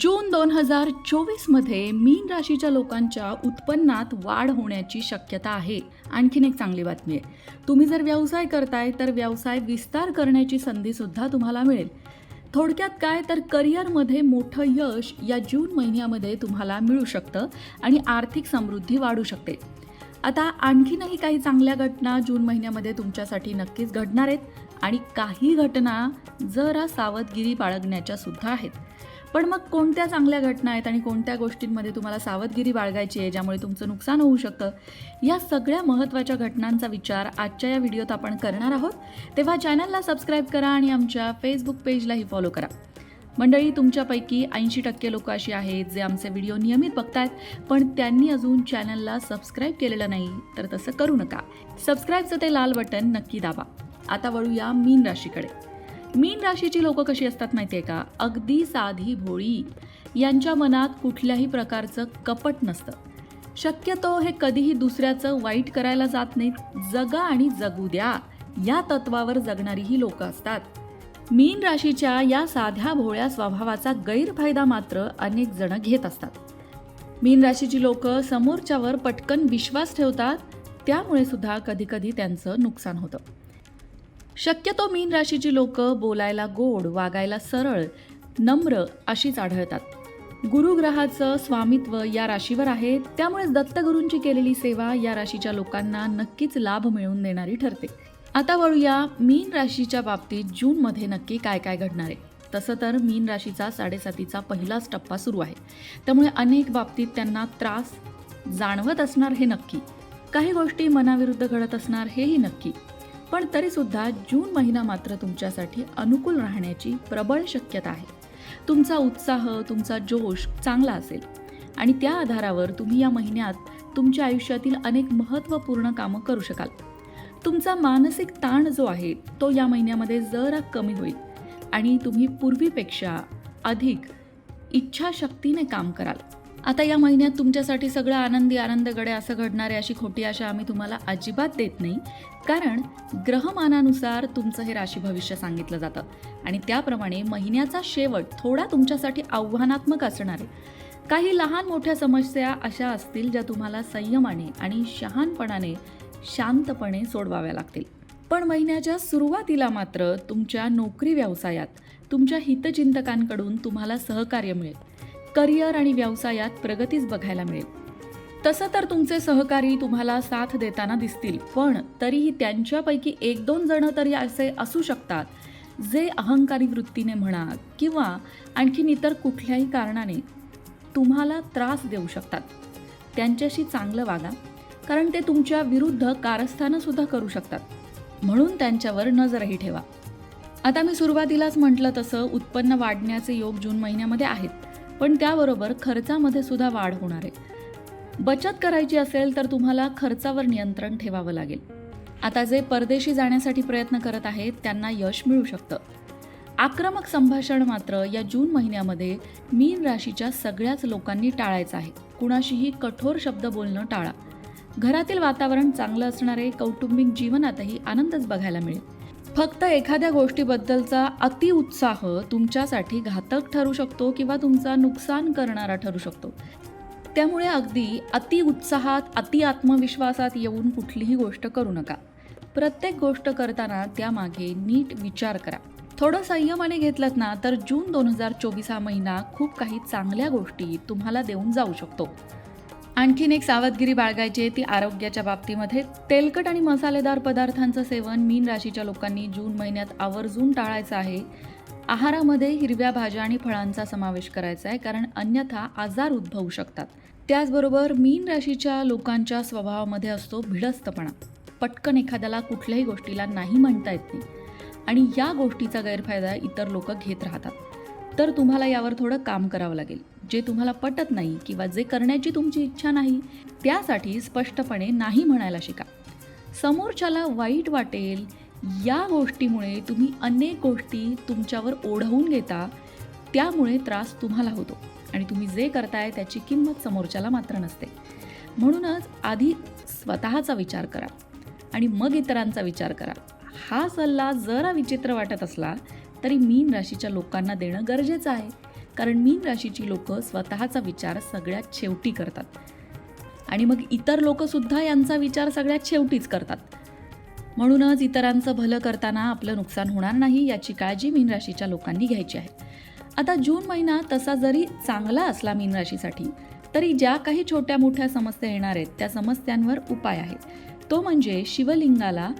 जून दोन हजार चोवीसमध्ये मीन राशीच्या लोकांच्या उत्पन्नात वाढ होण्याची शक्यता आहे. आणखीन एक चांगली बातमी आहे. तुम्ही जर व्यवसाय करताय तर व्यवसाय विस्तार करण्याची संधीसुद्धा तुम्हाला मिळेल. थोडक्यात काय? तर करिअरमध्ये मोठं यश या जून महिन्यामध्ये तुम्हाला मिळू शकतं आणि आर्थिक समृद्धी वाढू शकते. आता आणखीनही काही चांगल्या घटना जून महिन्यामध्ये तुमच्यासाठी नक्कीच घडणार आहेत. आणि काही घटना जरा सावधगिरी बाळगण्याच्या सुद्धा आहेत. पण मग कोणत्या चांगल्या घटना आहेत आणि कोणत्या गोष्टींमध्ये तुम्हाला सावधगिरी बाळगायची आहे ज्यामुळे तुमचं नुकसान होऊ शकतं? या सगळ्या महत्त्वाच्या घटनांचा विचार आजच्या या व्हिडिओत आपण करणार आहोत. तेव्हा चॅनलला सबस्क्राईब करा आणि आमच्या फेसबुक पेजलाही फॉलो करा. मंडळी तुमच्यापैकी ऐंशी टक्के लोक अशी आहेत जे आमचे व्हिडिओ नियमित बघतायत पण त्यांनी अजून चॅनलला सबस्क्राईब केलेलं नाही तर तसं करू नका. सबस्क्राईबचं ते लाल बटन नक्की दाबा. आता वळूया मीन राशीकडे. मीन राशीची लोक कशी असतात माहिती आहे का? अगदी साधी भोळी. यांच्या मनात कुठल्याही प्रकारचं कपट नसतं. शक्यतो हे कधीही दुसऱ्याचं वाईट करायला जात नाहीत. जगा आणि जगू द्या. या तत्वावर जगणारी ही लोक असतात. मीन राशीच्या या साध्या भोळ्या स्वभावाचा गैरफायदा मात्र अनेक जण घेत असतात. मीन राशीची लोक समोरच्यावर पटकन विश्वास ठेवतात. त्यामुळे सुद्धा कधीकधी त्यांचं नुकसान होतं. शक्यतो मीन राशीची लोक बोलायला गोड वागायला सरळ नम्र अशीच आढळतात. गुरुग्रहाचं स्वामित्व या राशीवर आहे त्यामुळेच दत्तगुरूंची केलेली सेवा या राशीच्या लोकांना नक्कीच लाभ मिळवून देणारी ठरते. आता वळूया मीन राशीच्या बाबतीत जूनमध्ये नक्की काय काय घडणार आहे. तसं तर मीन राशीचा साडेसातीचा पहिलाच टप्पा सुरू आहे. त्यामुळे अनेक बाबतीत त्यांना त्रास जाणवत असणार हे नक्की. काही गोष्टी मनाविरुद्ध घडत असणार हेही नक्की. पण तरीसुद्धा जून महिना मात्र तुमच्यासाठी अनुकूल राहण्याची प्रबळ शक्यता आहे. तुमचा उत्साह तुमचा जोश चांगला असेल आणि त्या आधारावर तुम्ही या महिन्यात तुमच्या आयुष्यातील अनेक महत्त्वपूर्ण कामं करू शकाल. तुमचा मानसिक ताण जो आहे तो या महिन्यामध्ये जरा कमी होईल आणि तुम्ही पूर्वीपेक्षा अधिक इच्छाशक्तीने काम कराल. आता या महिन्यात तुमच्यासाठी सगळं आनंदी आनंदगडे असं घडणार आहे अशी खोटी आशा आम्ही तुम्हाला अजिबात देत नाही. कारण ग्रहमानानुसार तुमचं हे राशी भविष्य सांगितलं जातं. आणि त्याप्रमाणे महिन्याचा शेवट थोडा तुमच्यासाठी आव्हानात्मक असणार आहे. काही लहान मोठ्या समस्या अशा असतील ज्या तुम्हाला संयमाने आणि शहानपणाने शांतपणे सोडवाव्या लागतील. पण महिन्याच्या सुरुवातीला मात्र तुमच्या नोकरी व्यवसायात तुमच्या हितचिंतकांकडून तुम्हाला सहकार्य मिळेल. करिअर आणि व्यवसायात प्रगतीच बघायला मिळेल. तसं तर तुमचे सहकारी तुम्हाला साथ देताना दिसतील पण तरीही त्यांच्यापैकी एक दोन जण तरी असे असू शकतात जे अहंकारी वृत्तीने म्हणा किंवा आणखीन इतर कुठल्याही कारणाने तुम्हाला त्रास देऊ शकतात. त्यांच्याशी चांगलं वागा कारण ते तुमच्या विरुद्ध कारस्थानंसुद्धा करू शकतात. म्हणून त्यांच्यावर नजरही ठेवा. आता मी सुरुवातीलाच म्हटलं तसं उत्पन्न वाढण्याचे योग जून महिन्यामध्ये आहेत. पण त्याबरोबर खर्चामध्ये सुद्धा वाढ होणार आहे. बचत करायची असेल तर तुम्हाला खर्चावर नियंत्रण ठेवावं लागेल. आता जे परदेशी जाण्यासाठी प्रयत्न करत आहेत त्यांना यश मिळू शकतं. आक्रमक संभाषण मात्र या जून महिन्यामध्ये मीन राशीच्या सगळ्याच लोकांनी टाळायचं आहे. कुणाशीही कठोर शब्द बोलणं टाळा. घरातील वातावरण चांगलं असणारे कौटुंबिक जीवनातही आनंदच बघायला मिळेल. फक्त एखाद्या गोष्टीबद्दलचा अतिउत्साह तुमच्यासाठी घातक ठरू शकतो किंवा तुमचा नुकसान करणारा ठरू शकतो. त्यामुळे अगदी अतिउत्साहात अति आत्मविश्वासात येऊन कुठलीही गोष्ट करू नका. प्रत्येक गोष्ट करताना त्यामागे नीट विचार करा. थोडं संयमाने घेतलं ना तर जून दोन हजार चोवीस हा महिना खूप काही चांगल्या गोष्टी तुम्हाला देऊन जाऊ शकतो. आणखीन एक सावधगिरी बाळगायची आहे ती आरोग्याच्या बाबतीमध्ये. तेलकट आणि मसालेदार पदार्थांचं सेवन मीन राशीच्या लोकांनी जून महिन्यात आवर्जून टाळायचं आहे. आहारामध्ये हिरव्या भाज्या आणि फळांचा समावेश करायचा आहे कारण अन्यथा आजार उद्भवू शकतात. त्याचबरोबर मीन राशीच्या लोकांच्या स्वभावामध्ये असतो भिडस्तपणा. पटकन एखाद्याला कुठल्याही गोष्टीला नाही म्हणता येत नाही. आणि या गोष्टीचा गैरफायदा इतर लोक घेत राहतात. तर तुम्हाला यावर थोडं काम करावं लागेल. जे तुम्हाला पटत नाही किंवा जे करण्याची तुमची इच्छा नाही त्यासाठी स्पष्टपणे नाही म्हणायला शिका. समोरच्याला वाईट वाटेल या गोष्टीमुळे तुम्ही अनेक गोष्टी तुमच्यावर ओढवून घेता त्यामुळे त्रास तुम्हाला होतो. आणि तुम्ही जे करताय त्याची किंमत समोरच्याला मात्र नसते. म्हणूनच आधी स्वतःचा विचार करा आणि मग इतरांचा विचार करा. हा सल्ला जरा विचित्र वाटत असला तरी मीन राशीच्या लोकांना देणं गरजेचं आहे. कारण मीन राशीची लोक स्वतःचा विचार सगळ्यात शेवटी करतात. आणि मग इतर लोकसुद्धा यांचा विचार सगळ्यात शेवटीच करतात. म्हणूनच इतरांचं भलं करताना आपलं नुकसान होणार नाही याची काळजी मीन राशीच्या लोकांनी घ्यायची आहे. आता जून महिना तसा जरी चांगला असला मीन राशीसाठी तरी ज्या काही छोट्या मोठ्या समस्या येणार आहेत त्या समस्यांवर उपाय आहे तो म्हणजे शिवलिंगाला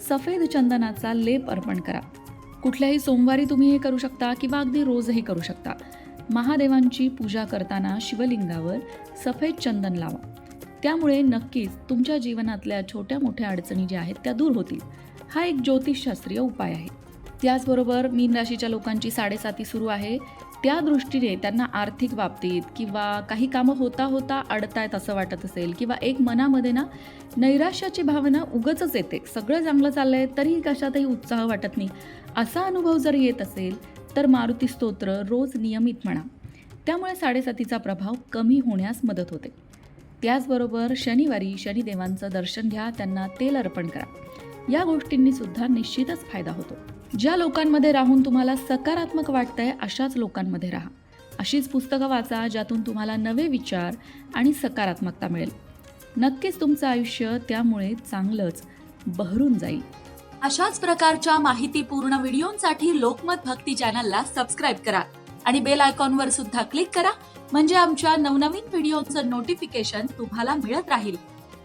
सफेद चंदनाचा लेप अर्पण करा. कुठल्याही सोमवारी तुम्ही हे करू शकता किंवा अगदी रोजही करू शकता. महादेवांची पूजा करताना शिवलिंगावर सफेद चंदन लावा. त्यामुळे नक्कीच तुमच्या जीवनातल्या छोट्या मोठ्या अडचणी ज्या आहेत त्या दूर होतील. हा एक ज्योतिषशास्त्रीय उपाय आहे. त्याचबरोबर मीन राशीच्या लोकांची साडेसाती सुरू आहे. त्या दृष्टीने त्यांना आर्थिक बाबतीत किंवा काही कामं होता होता अडतायत असं वाटत असेल किंवा एक मनामध्ये ना नैराश्याची भावना उगचच येते. सगळं चांगलं चाललं आहे तरी कशातही उत्साह वाटत नाही. असा अनुभव जर येत असेल तर मारुती स्तोत्र रोज नियमित म्हणा. त्यामुळे साडेसातीचा प्रभाव कमी होण्यास मदत होते. त्याचबरोबर शनिवारी शनिदेवांचं दर्शन घ्या त्यांना तेल अर्पण करा. या गोष्टींनी सुद्धा निश्चितच फायदा होतो. ज्या लोकांमध्ये राहून तुम्हाला सकारात्मक वाटतंय अशाच लोकांमध्ये राहा. अशीच पुस्तकं वाचा ज्यातून तुम्हाला नवे विचार आणि सकारात्मकता मिळेल. नक्कीच तुमचं आयुष्य त्यामुळे चांगलंच बहरून जाईल. अशाच प्रकारच्या माहितीपूर्ण व्हिडिओंसाठी लोकमत भक्ती चॅनलला सबस्क्राईब करा आणि बेल आयकॉनवर सुद्धा क्लिक करा म्हणजे आमच्या नवनवीन व्हिडिओचं नोटिफिकेशन तुम्हाला मिळत राहील.